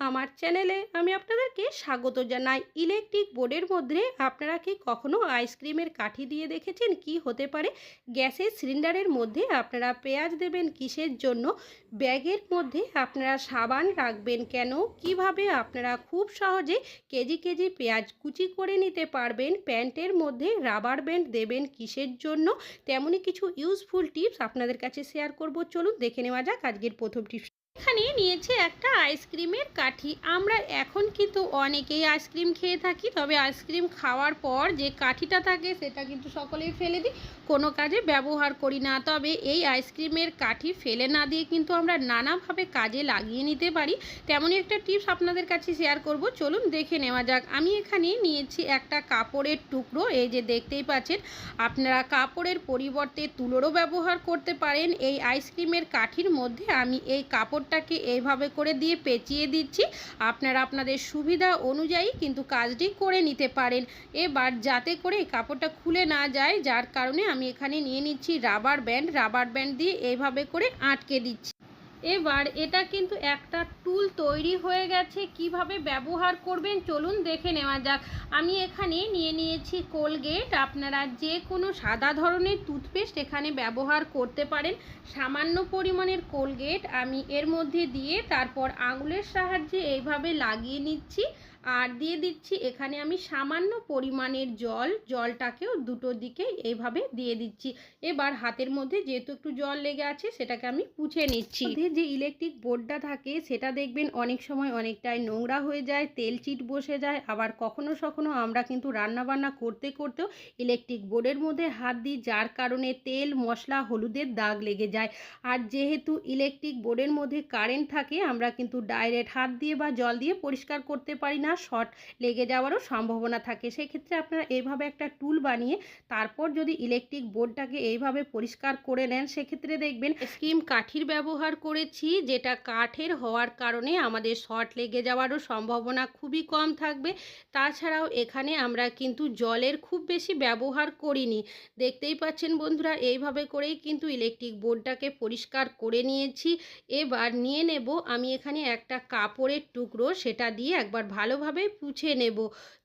আমার চ্যানেলে আমি আপনাদেরকে স্বাগত জানাই। ইলেকট্রিক বোর্ডের মধ্যে আপনারা কি কখনো আইসক্রিমের কাঠি দিয়ে দেখেছেন? কি হতে পারে? গ্যাসের সিলিন্ডারের মধ্যে আপনারা পেঁয়াজ দেবেন কিসের জন্য? ব্যাগের মধ্যে আপনারা সাবান রাখবেন কেন? কীভাবে আপনারা খুব সহজে কেজি কেজি পেঁয়াজ কুচি করে নিতে পারবেন? প্যান্টের মধ্যে রাবার ব্যান্ড দেবেন কিসের জন্য? তেমনই কিছু ইউজফুল টিপস আপনাদের কাছে শেয়ার করব। চলুন দেখে নেওয়া যাক আজকের প্রথম টিপস এখানে নিয়েছে একটা আইসক্রিমের কাঠি। আমরা এখন কিন্তু অনেকেই আইসক্রিম খেয়ে থাকি, তবে আইসক্রিম খাওয়ার পর যে কাঠিটা থাকে সেটা কিন্তু সকলেই ফেলে দিই, কোনো কাজে ব্যবহার করি না। তবে এই আইসক্রিমের কাঠি ফেলে না দিয়ে কিন্তু আমরা নানাভাবে কাজে লাগিয়ে নিতে পারি। তেমনই একটা টিপস আপনাদের কাছে শেয়ার করব। চলুন দেখে নেওয়া যাক। আমি এখানে নিয়েছি একটা কাপড়ের টুকরো। এই যে দেখতেই পাচ্ছেন, আপনারা কাপড়ের পরিবর্তে তুলোরও ব্যবহার করতে পারেন। এই আইসক্রিমের কাঠির মধ্যে আমি এই কাপড়টাকে এইভাবে করে দিয়ে পেঁচিয়ে দিচ্ছি। আপনারা আপনাদের সুবিধা অনুযায়ী কিন্তু কাজটি করে নিতে পারেন। এবার যাতে করে কাপড়টা খুলে না যায়, যার কারণে আমি এখানে নিয়ে নিচ্ছি রাবার ব্যান্ড রাবার ব্যান্ড দিয়ে এইভাবে করে আটকে দিচ্ছি। এবার এটা কিন্তু একটা টুল তৈরি হয়ে গেছে, কীভাবে ব্যবহার করবেন চলুন দেখে নেওয়া যাক। আমি এখানে নিয়ে নিয়েছি কোলগেট আপনারা যে কোনো সাদা ধরনের টুথপেস্ট এখানে ব্যবহার করতে পারেন। সামান্য পরিমাণের কোলগেট আমি এর মধ্যে দিয়ে তারপর আঙুলের সাহায্যে এইভাবে লাগিয়ে নিচ্ছি। আর দিয়ে দিচ্ছি এখানে আমি সামান্য পরিমাণের জল। জলটাকেও দুটো দিকে এইভাবে দিয়ে দিচ্ছি। এবার হাতের মধ্যে যেহেতু একটু জল লেগে আছে, সেটাকে আমি পুছে নিচ্ছি। যে ইলেকট্রিক বোর্ডটা থাকে, সেটা দেখবেন অনেক সময় অনেকটাই নোংরা হয়ে যায়, তেল চিট বসে যায়। আবার কখনো সখনো আমরা কিন্তু রান্না বান্না করতে করতেও ইলেকট্রিক বোর্ডের মধ্যে হাত দিই, যার কারণে তেল, মশলা, হলুদের দাগ লেগে যায়। আর যেহেতু ইলেকট্রিক বোর্ডের মধ্যে কারেন্ট থাকে, আমরা কিন্তু ডাইরেক্ট হাত দিয়ে বা জল দিয়ে পরিষ্কার করতে পারি না। শর্ট লেগে যাওয়ারও সম্ভাবনা থাকে। সেক্ষেত্রে আপনারা এইভাবে একটা টুল বানিয়ে তারপর যদি ইলেকট্রিক বোর্ডটাকে এইভাবে পরিষ্কার করে নেন, সেক্ষেত্রে দেখবেন স্কিম কাঠির ব্যবহার করেছি, যেটা কাঠের হওয়ার কারণে আমাদের শর্ট লেগে যাওয়ারও সম্ভাবনা খুবই কম থাকবে। তাছাড়াও এখানে আমরা কিন্তু জলের খুব বেশি ব্যবহার করিনি। দেখতেই পাচ্ছেন বন্ধুরা, এইভাবে করেই কিন্তু ইলেকট্রিক বোর্ডটাকে পরিষ্কার করে নিয়েছি। এবার নিয়ে নেব, আমি এখানে একটা কাপড়ের টুকরো, সেটা দিয়ে একবার ভালোভাবে পুছে নেব।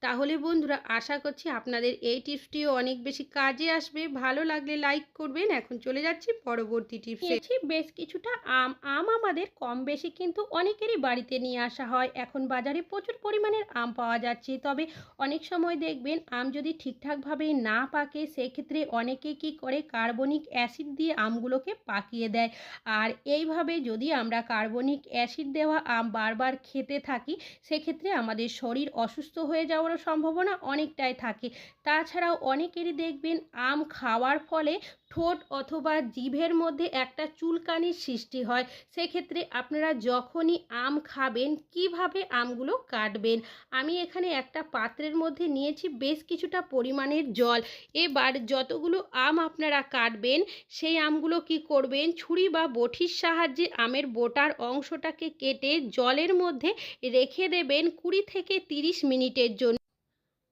তাহলে বন্ধুরা, আশা করছি আপনাদের এই টিপসটিও অনেক বেশি কাজে আসবে। ভালো লাগলে লাইক করবেন। এখন চলে যাচ্ছি পরবর্তী টিপসে। বেশ কিছুটা আম। আম আমাদের কম বেশি কিন্তু অনেকেরই বাড়িতে নিয়ে আসা হয়। এখন বাজারে প্রচুর পরিমাণের আম পাওয়া যাচ্ছে। তবে অনেক সময় দেখবেন আম যদি ঠিকঠাকভাবে না পাকে, সেক্ষেত্রে অনেকে কি করে কার্বনিক অ্যাসিড দিয়ে আমগুলোকে পাকিয়ে দেয়। আর এইভাবে যদি আমরা কার্বনিক অ্যাসিড দেওয়া আম বারবার খেতে থাকি, সেক্ষেত্রে আমাদের শরীর অসুস্থ হয়ে যাওয়ারও সম্ভাবনা অনেকটাই থাকে। তাছাড়াও অনেকেরই দেখবেন আম খাওয়ার ফলে ঠোঁট অথবা জিভের মধ্যে একটা চুলকানির সৃষ্টি হয়। সেক্ষেত্রে আপনারা যখনই আম খাবেন, কীভাবে আমগুলো কাটবেন? আমি এখানে একটা পাত্রের মধ্যে নিয়েছি বেশ কিছুটা পরিমাণের জল। এবার যতগুলো আম আপনারা কাটবেন, সেই আমগুলো কি করবেন? ছুরি বা বঠির সাহায্যে আমের বোটার অংশটাকে কেটে জলের মধ্যে রেখে দেবেন কুড়ি থেকে তিরিশ মিনিটের জন্য।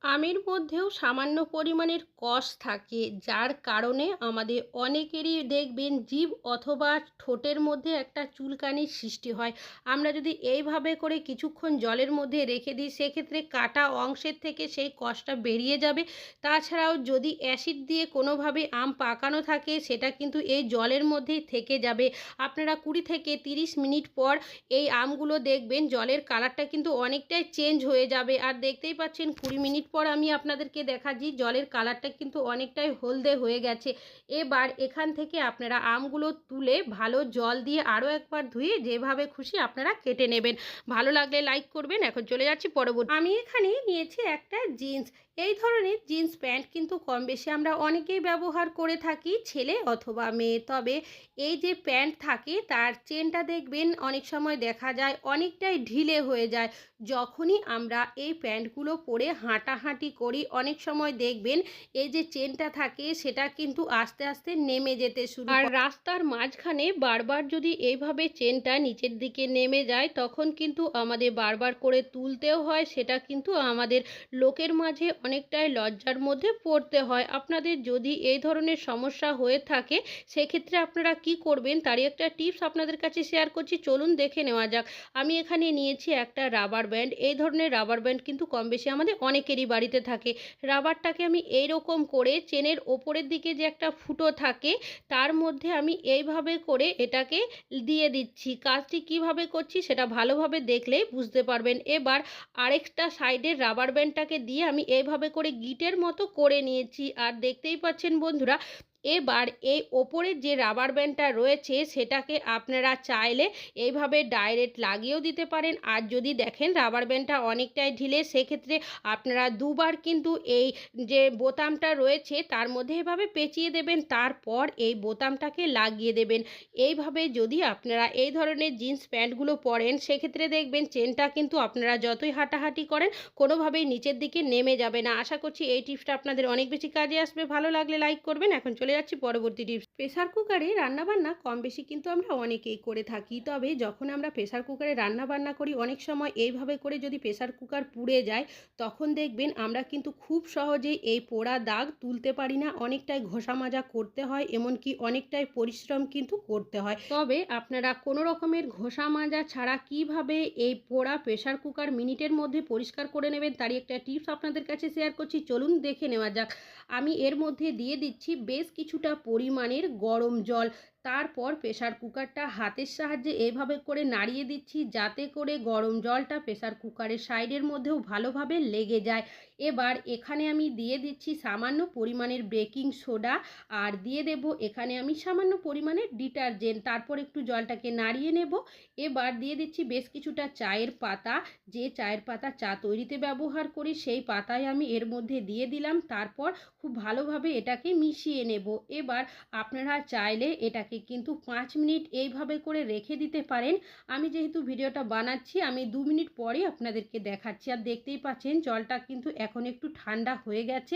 আমের মধ্যেও সামান্য পরিমাণের কষ থাকে, যার কারণে আমাদের অনেকেরই দেখবেন জীব অথবা ঠোঁটের মধ্যে একটা চুলকানির সৃষ্টি হয়। আমরা যদি এইভাবে করে কিছুক্ষণ জলের মধ্যে রেখে দিই, সেক্ষেত্রে কাটা অংশের থেকে সেই কষটা বেরিয়ে যাবে। তাছাড়াও যদি অ্যাসিড দিয়ে কোনোভাবে আম পাকানো থাকে, সেটা কিন্তু এই জলের মধ্যেই থেকে যাবে। আপনারা কুড়ি থেকে তিরিশ মিনিট পর এই আমগুলো দেখবেন, জলের কালারটা কিন্তু অনেকটাই চেঞ্জ হয়ে যাবে। আর দেখতেই পাচ্ছেন কুড়ি মিনিট পর আমি আপনাদেরকে দেখাচ্ছি, জলের কালারটা কিন্তু অনেকটাই হলদে হয়ে গেছে। এবার এখান থেকে আপনারা আমগুলো তুলে ভালো জল দিয়ে আরও একবার ধুয়ে যেভাবে খুশি আপনারা কেটে নেবেন। ভালো লাগলে লাইক করবেন। এখন চলে যাচ্ছি পরবর্তী আমি এখানে নিয়েছি একটা জিন্স। এই ধরনের জিন্স প্যান্ট কিন্তু কম বেশি আমরা অনেকেই ব্যবহার করে থাকি ছেলে অথবা মেয়ে। তবে এই যে প্যান্ট থাকে তার চেনটা দেখবেন অনেক সময় দেখা যায় অনেকটাই ঢিলে হয়ে যায়। যখনই আমরা এই প্যান্টগুলো পরে হাঁটাহাঁটি করি অনেক সময় দেখবেন এই যে চেনটা থাকে সেটা কিন্তু আস্তে আস্তে নেমে যেতে শুরু আর রাস্তার মাঝখানে বারবার যদি এইভাবে চেনটা নিচের দিকে নেমে যায় তখন কিন্তু আমাদের বারবার করে তুলতেও হয় সেটা কিন্তু আমাদের লোকের মাঝে অনেকটাই লজ্জার মধ্যে পড়তে হয়। আপনাদের যদি এই ধরনের সমস্যা হয়ে থাকে, সেক্ষেত্রে আপনারা কি করবেন? তারই একটা টিপস আপনাদের কাছে শেয়ার করছি। চলুন দেখে নেওয়া যাক। আমি এখানে নিয়েছি একটা রাবার ব্যান্ড। এই ধরনের রাবার ব্যান্ড কিন্তু কম বেশি আমাদের অনেকেরই বাড়িতে থাকে। রাবারটাকে আমি এইরকম করে চেনের ওপরের দিকে যে একটা ফুটো থাকে, তার মধ্যে আমি এইভাবে করে এটাকে দিয়ে দিচ্ছি। কাজটি কীভাবে করছি সেটা ভালোভাবে দেখলেই বুঝতে পারবেন। এবার আরেকটা সাইডের রাবার ব্যান্ডটাকে দিয়ে আমি এইভাবে করে গিটের মতো করে নিয়েছি। আর দেখতেই পাচ্ছেন বন্ধুরা এবার এই ওপরের যে রাবার ব্যান্ডটা রয়েছে সেটাকে আপনারা চাইলে এইভাবে ডাইরেক্ট লাগিয়েও দিতে পারেন। আর যদি দেখেন রাবার ব্যান্ডটা অনেকটাই ঢিলে, সেক্ষেত্রে আপনারা দুবার কিন্তু এই যে বোতামটা রয়েছে তার মধ্যে এভাবে পেঁচিয়ে দেবেন, তারপর এই বোতামটাকে লাগিয়ে দেবেন। এইভাবে যদি আপনারা এই ধরনের জিন্স প্যান্টগুলো পরেন, সেক্ষেত্রে দেখবেন চেনটা কিন্তু আপনারা যতই হাঁটাহাঁটি করেন, কোনোভাবেই নিচের দিকে নেমে যাবে না। আশা করছি এই টিপসটা আপনাদের অনেক বেশি কাজে আসবে। ভালো লাগলে লাইক করবেন। এখন চলে যাচ্ছি পরবর্তী টিপস প্রেসার কুকারে রান্নাবান্না কম বেশি কিন্তু আমরা অনেকেই করে থাকি। তবে যখন আমরা প্রেসার কুকারে রান্না বান্না করি, অনেক সময় এইভাবে করে যদি প্রেসার কুকার পুড়ে যায়, তখন দেখবেন আমরা কিন্তু খুব সহজেই এই পোড়া দাগ তুলতে পারি না। অনেকটাই ঘষা মাজা করতে হয়, এমনকি অনেকটাই পরিশ্রম কিন্তু করতে হয়। তবে আপনারা কোনো রকমের ঘষা মাজা ছাড়া কীভাবে এই পোড়া প্রেসার কুকার মিনিটের মধ্যে পরিষ্কার করে নেবেন তারই একটা টিপস আপনাদের কাছে শেয়ার করছি। চলুন দেখে নেওয়া যাক। আমি এর মধ্যে দিয়ে দিচ্ছি বেশ কিছুটা পরিমাণের গরম জল তারপর প্রেসার কুকারটা হাতের সাহায্যে এভাবে করে নাড়িয়ে দিচ্ছি যাতে করে গরম জলটা প্রেসার কুকারের সাইডের মধ্যেও ভালোভাবে লেগে যায়। এবার এখানে আমি দিয়ে দিচ্ছি সামান্য পরিমাণের বেকিং সোডা আর দিয়ে দেব এখানে আমি সামান্য পরিমাণের ডিটারজেন্ট। তারপর একটু জলটাকে নাড়িয়ে নেব। এবার দিয়ে দিচ্ছি বেশ কিছুটা চায়ের পাতা। যে চায়ের পাতা চা তৈরিতে ব্যবহার করি সেই পাতায় আমি এর মধ্যে দিয়ে দিলাম। তারপর খুব ভালোভাবে এটাকে মিশিয়ে নেব। এবার আপনারা চাইলে এটাকে কিন্তু পাঁচ মিনিট এইভাবে করে রেখে দিতে পারেন। আমি যেহেতু ভিডিওটা বানাচ্ছি, আমি দু মিনিট পরে আপনাদেরকে দেখাচ্ছি। আর দেখতেই পাচ্ছেন, জলটা কিন্তু এখন একটু ঠান্ডা হয়ে গেছে।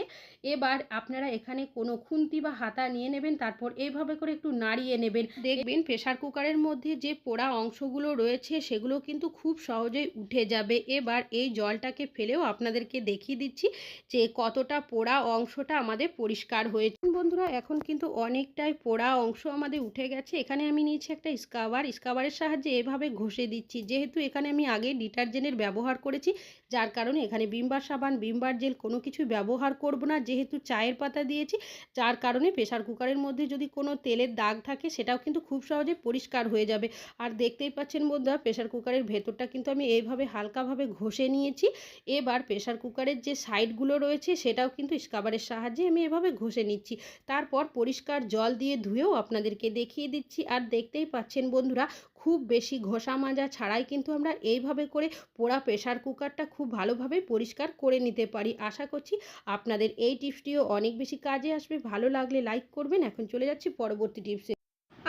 এবার আপনারা এখানে কোনো খুন্তি বা হাতা নিয়ে নেবেন, তারপর এইভাবে করে একটু নাড়িয়ে নেবেন। দেখবেন প্রেসার কুকারের মধ্যে যে পোড়া অংশগুলো রয়েছে, সেগুলো কিন্তু খুব সহজেই উঠে যাবে। এবার এই জলটাকে ফেলেও আপনাদেরকে দেখিয়ে দিচ্ছি যে কতটা পোড়া অংশটা আমাদের পরিষ্কার হয়েছে। বন্ধুরা, এখন কিন্তু অনেকটাই পোড়া অংশ আমাদের উঠে গেছে। এখানে আমি নিয়েছি একটা স্কাবার স্কাবারের সাহায্যে এভাবে ঘষে দিচ্ছি। যেহেতু এখানে আমি আগে ডিটারজেন্টের ব্যবহার করেছি, যার কারণে এখানে বিমবার সাবান, বিমবার জেল কোনো কিছু ব্যবহার করব না। যেহেতু চায়ের পাতা দিয়েছি, যার কারণে প্রেসার কুকারের মধ্যে যদি কোনো তেলের দাগ থাকে, সেটাও কিন্তু খুব সহজে পরিষ্কার হয়ে যাবে। আর দেখতেই পাচ্ছেন বন্ধুরা, প্রেসার কুকারের ভেতরটা কিন্তু আমি এইভাবে হালকাভাবে ঘষে নিয়েছি। এবার প্রেসার কুকারের যে সাইডগুলো রয়েছে, সেটাও কিন্তু স্কাবারের সাহায্যে আমি এভাবে ঘষে নিচ্ছি। তারপর পরিষ্কার জল দিয়ে ধুয়েও আপনাদেরকে দেখিয়ে দিচ্ছি আর দেখতেই পাচ্ছেন বন্ধুরা, খুব বেশি ঘষা মাজা ছাড়াই কিন্তু আমরা এইভাবে করে পোড়া প্রেশার কুকারটা খুব ভালোভাবে পরিষ্কার করে নিতে পারি। আশা করছি আপনাদের এই টিপসটিও অনেক বেশি কাজে আসবে। ভালো লাগলে লাইক করবেন। এখন চলে যাচ্ছি পরবর্তী টিপসে।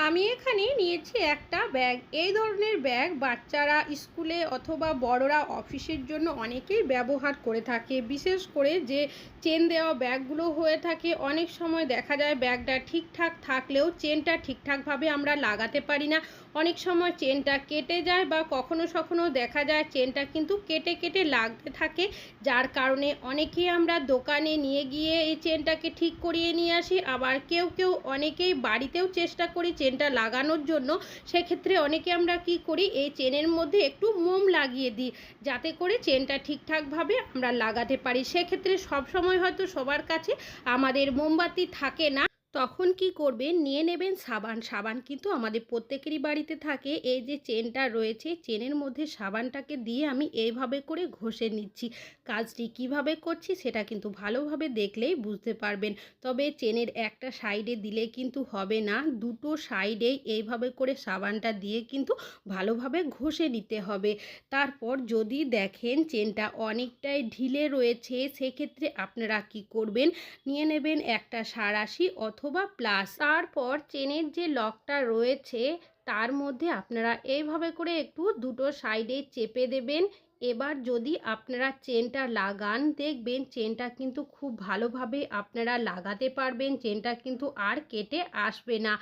আমি এখানে নিয়েছি একটা ব্যাগ। এই ধরনের ব্যাগ বাচ্চারা স্কুলে অথবা বড়রা অফিসের জন্য অনেকেই ব্যবহার করে থাকে। বিশেষ করে যে চেন দেওয়া ব্যাগগুলো হয়ে থাকে, অনেক সময় দেখা যায় ব্যাগটা ঠিকঠাক থাকলেও চেনটা ঠিকঠাকভাবে আমরা লাগাতে পারি না। অনেক সময় চেনটা কেটে যায় বা কখনো সখনো দেখা যায় চেনটা কিন্তু কেটে কেটে লাগতে থাকে। যার কারণে অনেকেই আমরা দোকানে নিয়ে গিয়ে এই চেনটাকে ঠিক করিয়ে নিয়ে আসি। আবার কেউ কেউ অনেকেই বাড়িতেও চেষ্টা করি চেনটা লাগানোর জন্য, সেক্ষেত্রে অনেকে আমরা কি করি, এই চেনের মধ্যে একটু মোম লাগিয়ে দিই, যাতে করে চেনটা ঠিকঠাকভাবে আমরা লাগাতে পারি। সেক্ষেত্রে সবসময় হয়তো সবার কাছে আমাদের মোমবাতি থাকে না। তখন কি করবেন? নিয়ে নেবেন সাবান। সাবান কিন্তু আমাদের প্রত্যেকেরই বাড়িতে থাকে। এই যে চেনটা রয়েছে, চেনের মধ্যে সাবানটাকে দিয়ে আমি এইভাবে করে ঘষে নিচ্ছি। কাজটি কীভাবে করছি সেটা কিন্তু ভালোভাবে দেখলেই বুঝতে পারবেন। তবে চেনের একটা সাইডে দিলে কিন্তু হবে না। দুটো সাইডেই এইভাবে করে সাবানটা দিয়ে কিন্তু ভালোভাবে ঘষে নিতে হবে। তারপর যদি দেখেন চেনটা অনেকটাই ঢিলে রয়েছে, সেক্ষেত্রে আপনারা কি করবেন? নিয়ে নেবেন একটা সাঁড়াশি অথবা প্লাস। তারপর চেনের যে লকটা রয়েছে, তার মধ্যে আপনারা এইভাবে করে একটু দুটো সাইডে চেপে দেবেন। এবার যদি আপনারা চেনটা লাগান, দেখবেন চেনটা কিন্তু খুব ভালোভাবে আপনারা লাগাতে পারবেন। চেনটা কিন্তু আর কেটে আসবে না।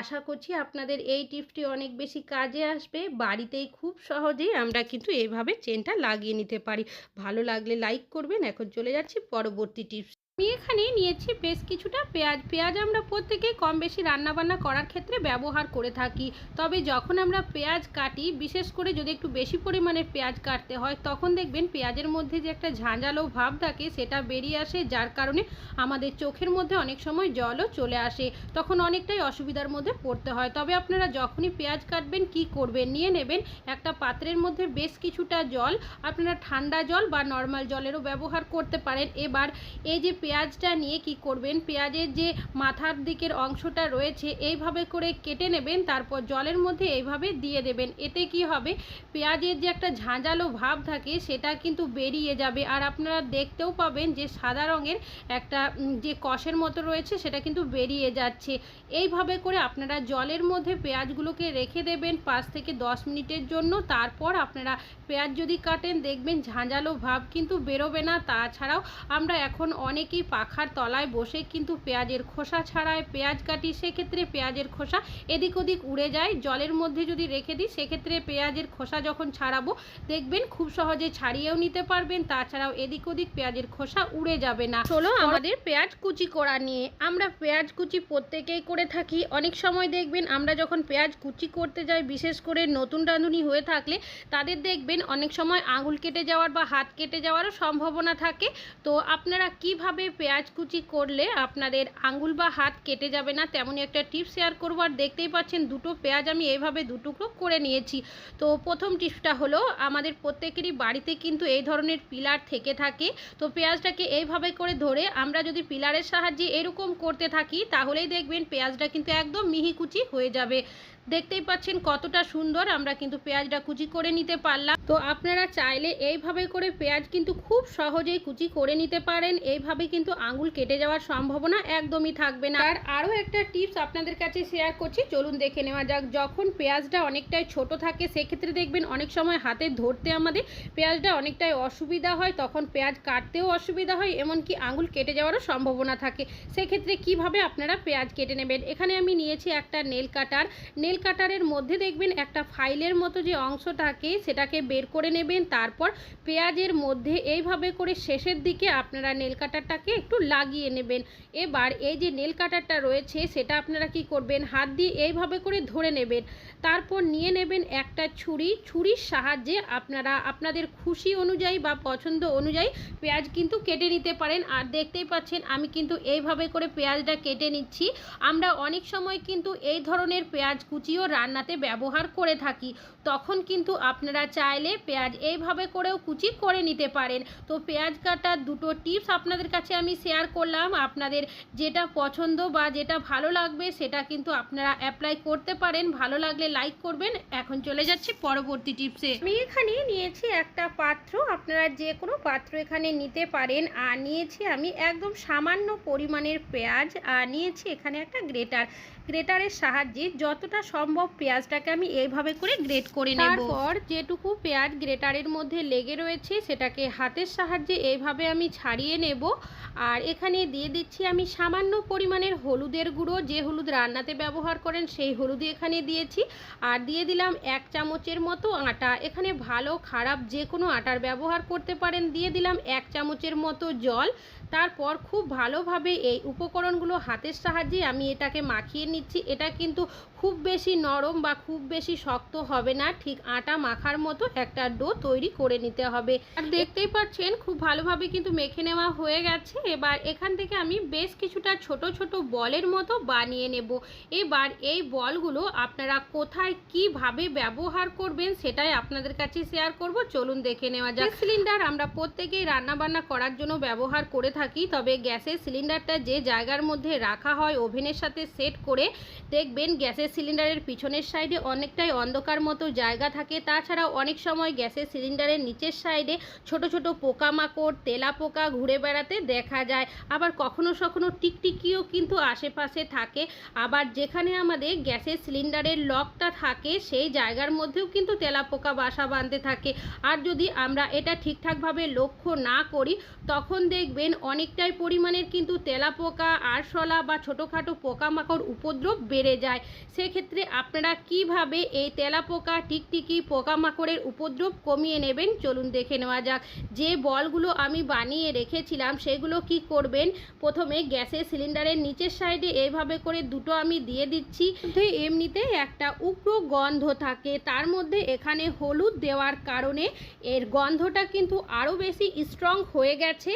আশা করছি আপনাদের এই টিপসটি অনেক বেশি কাজে আসবে। বাড়িতেই খুব সহজেই আমরা কিন্তু এইভাবে চেনটা লাগিয়ে নিতে পারি। ভালো লাগলে লাইক করবেন। এখন চলে যাচ্ছি পরবর্তী টিপস আমি এখানে নিয়েছি বেশ কিছুটা পেঁয়াজ। পেঁয়াজ আমরা প্রত্যেকেই কম বেশি রান্নাবান্না করার ক্ষেত্রে ব্যবহার করে থাকি। তবে যখন আমরা পেঁয়াজ কাটি, বিশেষ করে যদি একটু বেশি পরিমাণে পেঁয়াজ কাটতে হয়, তখন দেখবেন পেঁয়াজের মধ্যে যে একটা ঝাঁঝালো ভাব থাকে, সেটা বেরিয়ে আসে, যার কারণে আমাদের চোখের মধ্যে অনেক সময় জলও চলে আসে। তখন অনেকটাই অসুবিধার মধ্যে পড়তে হয়। তবে আপনারা যখনই পেঁয়াজ কাটবেন, কি করবেন, নিয়ে নেবেন, একটা পাত্রের মধ্যে বেশ কিছুটা জল, আপনারা ঠান্ডা জল বা নর্মাল জলেরও ব্যবহার করতে পারেন। এবার এই যে পেঁয়াজটা নিয়ে কি করবেন? পেঁয়াজের যে মাথার দিকের অংশটা রয়েছে, এইভাবে করে কেটে নেবেন, তারপর জলের মধ্যে এইভাবে দিয়ে দেবেন। এতে কি হবে? পেঁয়াজের যে একটা ঝাঁঝালো ভাব থাকে, সেটা কিন্তু বেরিয়ে যাবে। আর আপনারা দেখতেও পাবেন যে সাদা রঙের একটা যে কষের মতো রয়েছে, সেটা কিন্তু বেরিয়ে যাচ্ছে। এইভাবে করে আপনারা জলের মধ্যে পেঁয়াজগুলোকে রেখে দেবেন পাঁচ থেকে দশ মিনিটের জন্য। তারপর আপনারা পেঁয়াজ যদি কাটেন, দেখবেন ঝাঁঝালো ভাব কিন্তু বেরোবে না। তাছাড়াও আমরা এখন অনেকেই পাখার তলায় বসে কিন্তু পেঁয়াজের খোসা ছাড়ায় পেঁয়াজ কাটি, সেক্ষেত্রে পেঁয়াজের খোসা এদিক ওদিক উড়ে যায়। জলের মধ্যে যদি রেখে দিই, সেক্ষেত্রে পেঁয়াজের খোসা যখন ছাড়াবো, দেখবেন খুব সহজে ছাড়িয়েও নিতে পারবেন। তাছাড়াও এদিক ওদিক পেঁয়াজের খোসা উড়ে যাবে না। চলো আমাদের পেঁয়াজ কুচি করা নিয়ে আমরা পেঁয়াজ কুচি প্রত্যেকেই করে থাকি। অনেক সময় দেখবেন আমরা যখন পেঁয়াজ কুচি করতে যাই, বিশেষ করে নতুন রাঁধুনি হয়ে থাকলে, তাদের দেখবেন অনেক সময় আঙুল কেটে যাওয়ার বা হাত কেটে যাওয়ারও সম্ভাবনা থাকে। তো আপনারা কীভাবে পেঁয়াজ কুচি করলে আপনাদের আঙুল বা হাত কেটে যাবে না। তেমনই একটা টিপস শেয়ার করব। আর দেখতেই পাচ্ছেন, দুটো পেঁয়াজ আমি এইভাবে দুটুকরো করে নিয়েছি। তো প্রথম টিপসটা হলো, আমাদের প্রত্যেকেরই বাড়িতে কিন্তু এই ধরনের পিলার থেকে থাকে। তো পেঁয়াজটাকে এইভাবে করে ধরে আমরা যদি পিলারের সাহায্যে এরকম করতে থাকি, তাহলেই দেখবেন পেঁয়াজটা কিন্তু একদম মিহি কুচি হয়ে যাবে। দেখতেই পাচ্ছেন কতটা সুন্দর, আমরা কিন্তু পেঁয়াজটা কুচি করে নিতে পারলাম। তো আপনারা চাইলে এইভাবে করে পেঁয়াজ কিন্তু খুব সহজেই কুচি করে নিতে পারেন। এইভাবে কিন্তু আঙুল কেটে যাওয়ার সম্ভাবনা একদমই থাকবে না। আর আরও একটা টিপস আপনাদের কাছে শেয়ার করছি। চলুন দেখে নেওয়া যাক, যখন পেঁয়াজটা অনেকটাই ছোট থাকে, সেক্ষেত্রে দেখবেন অনেক সময় হাতে ধরতে আমাদের পেঁয়াজটা অনেকটাই অসুবিধা হয়, তখন পেঁয়াজ কাটতেও অসুবিধা হয়, এমনকি আঙুল কেটে যাওয়ারও সম্ভাবনা থাকে। সেক্ষেত্রে কীভাবে আপনারা পেঁয়াজ কেটে নেবেন? এখানে আমি নিয়েছি একটা নেল কাটার। নেল কাটারের মধ্যে দেখবেন একটা ফাইলের মতো যে অংশ থাকে সেটাকে বের করে নেবেন। তারপর পেঁয়াজের মধ্যে এইভাবে করে শেষের দিকে আপনারা নেল কাটারটাকে একটু লাগিয়ে নেবেন। এবার এই যে নেল কাটারটা রয়েছে, সেটা আপনারা কি করবেন? হাত দিয়ে এইভাবে করে ধরে নেবেন। তারপর নিয়ে নেবেন একটা ছুরি। ছুরির সাহায্যে আপনারা, আপনাদের খুশি অনুযায়ী বা পছন্দ অনুযায়ী পেঁয়াজ কিন্তু কেটে নিতে পারেন। আর দেখতেই পাচ্ছেন, আমি কিন্তু এইভাবে করে পেঁয়াজটা কেটে নিচ্ছি। আমরা অনেক সময় কিন্তু এই ধরনের পেঁয়াজ কুচিও রান্নাতে ব্যবহার করে থাকি। তখন কিন্তু আপনারা চাইলে পেঁয়াজ এইভাবে করেও কুচি করে নিতে পারেন। তো পেঁয়াজ কাটার দুটো টিপস আপনাদের কাছে আমি শেয়ার করলাম। আপনাদের যেটা পছন্দ বা যেটা ভালো লাগবে সেটা কিন্তু আপনারা অ্যাপ্লাই করতে পারেন। ভালো লাগলে লাইক করবেন। এখন চলে যাচ্ছি পরবর্তী টিপসে। আমি এখানে নিয়েছি একটা পাত্র। আপনারা যে কোনো পাত্র এখানে নিতে পারেন। আর নিয়েছি আমি একদম সামান্য পরিমাণের পেঁয়াজ। আর নিয়েছি এখানে একটা গ্রেটার। গ্রেটারের সাহায্যে যতটা সম্ভব পেঁয়াজটাকে আমি এইভাবে করে গ্রেট করে নেব। তারপর যেটুকু পেঁয়াজ গ্রেটারের মধ্যে লেগে রয়েছে সেটাকে হাতের সাহায্যে এইভাবে আমি ছাড়িয়ে নেব। আর এখানে দিয়ে দিচ্ছি আমি সামান্য পরিমাণের হলুদের গুঁড়ো, যে হলুদ রান্নাতে ব্যবহার করেন সেই হলুদ এখানে দিয়েছি। আর দিয়ে দিলাম এক চামচের মতো আটা। এখানে ভালো খারাপ যে কোনো আটার ব্যবহার করতে পারেন। দিয়ে দিলাম এক চামচের মতো জল। তারপর খুব ভালোভাবে এই উপকরণগুলো হাতের সাহায্যে আমি এটাকে মাখিয়ে নিচ্ছি। এটা কিন্তু খুব বেশি নরম বা খুব বেশি শক্ত হবে না, ঠিক আটা মাখার মতো একটা ডো তৈরি করে নিতে হবে। আর দেখতেই পাচ্ছেন, খুব ভালোভাবে কিন্তু মেখে নেওয়া হয়ে গেছে। এবার এখান থেকে আমি বেশ কিছুটা ছোট ছোট বলের মতো বানিয়ে নেব। এবার এই বলগুলো আপনারা কোথায় কীভাবে ব্যবহার করবেন সেটাই আপনাদের কাছে শেয়ার করব। চলুন দেখে নেওয়া যাক। সিলিন্ডার আমরা প্রত্যেকেই রান্না বান্না করার জন্য ব্যবহার করে থাকি, তবে গ্যাসের সিলিন্ডারটা যে জায়গার মধ্যে রাখা হয়, ওভেনের সাথে সেট করে দেখবেন গ্যাসের গ্যাসের সিলিন্ডারের পিছনের সাইডে অনেকটাই অন্ধকার মতো জায়গা থাকে। তাছাড়া অনেক সময় গ্যাসের সিলিন্ডারের নিচের সাইডে ছোট ছোট পোকামাকড় তেলা পোকা ঘুরে বেড়াতে দেখা যায়। আবার কখনো কখনো টিকটিকিও কিন্তু আশেপাশে থাকে। আবার যেখানে আমাদের গ্যাসের সিলিন্ডারের লকটা থাকে, সেই জায়গার মধ্যেও কিন্তু তেলা পোকা বাসা বাঁধতে থাকে। আর যদি আমরা এটা ঠিকঠাকভাবে লক্ষ্য না করি, তখন দেখবেন অনেকটাই পরিমাণের কিন্তু তেলা পোকা আরশলা বা ছোটোখাটো পোকামাকড় উপদ্রব বেড়ে যায়। সেক্ষেত্রে আপনারা কীভাবে এই তেলা পোকা টিকটিকি, পোকামাকড়ের উপদ্রব কমিয়ে নেবেন? চলুন দেখে নেওয়া যাক। যে বলগুলো আমি বানিয়ে রেখেছিলাম, সেগুলো কি করবেন? প্রথমে গ্যাসের সিলিন্ডারের নিচের সাইডে এইভাবে করে দুটো আমি দিয়ে দিচ্ছি। এমনিতে একটা উগ্র গন্ধ থাকে। তার মধ্যে এখানে হলুদ দেওয়ার কারণে এর গন্ধটা কিন্তু আরও বেশি স্ট্রং হয়ে গেছে।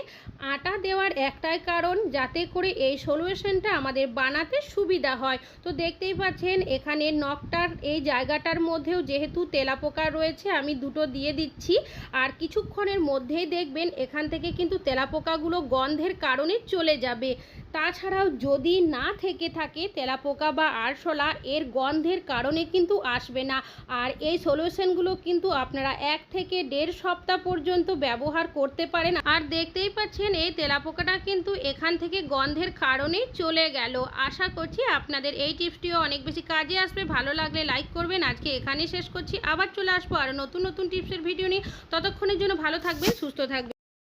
আটা দেওয়ার একটাই কারণ, যাতে করে এই সলিউশনটা আমাদের বানাতে সুবিধা হয়। তো দেখতেই পাচ্ছেন এখানে নখটার এই জায়গাটার মধ্যেও যেহেতু তেলাপোকা রয়েছে, আমি দুটো দিয়ে দিচ্ছি। আর কিছুক্ষণের মধ্যেই দেখবেন, এখান থেকে কিন্তু তেলাপোকাগুলো গন্ধের কারণে চলে যাবে। তাছাড়াও যদি না থেকে থাকে, তেলাপোকা বা আরশোলা, এর গন্ধের কারণে কিন্তু আসবে না। আর এই সলিউশনগুলো কিন্তু আপনারা এক থেকে দেড় সপ্তাহ পর্যন্ত ব্যবহার করতে পারেন। আর দেখতেই পাচ্ছেন, এই তেলাপোকাটা কিন্তু এখান থেকে গন্ধের কারণেই চলে গেল। আশা করছি আপনাদের এই টিপসটিও অনেক বেশি কাজে আসবে। ভালো লাগলে লাইক করবেন। আজকে এখানেই শেষ করছি। আবার চলে আসব আরও নতুন নতুন টিপসের ভিডিও নিয়ে। ততক্ষণের জন্য ভালো থাকবেন, সুস্থ থাকবেন।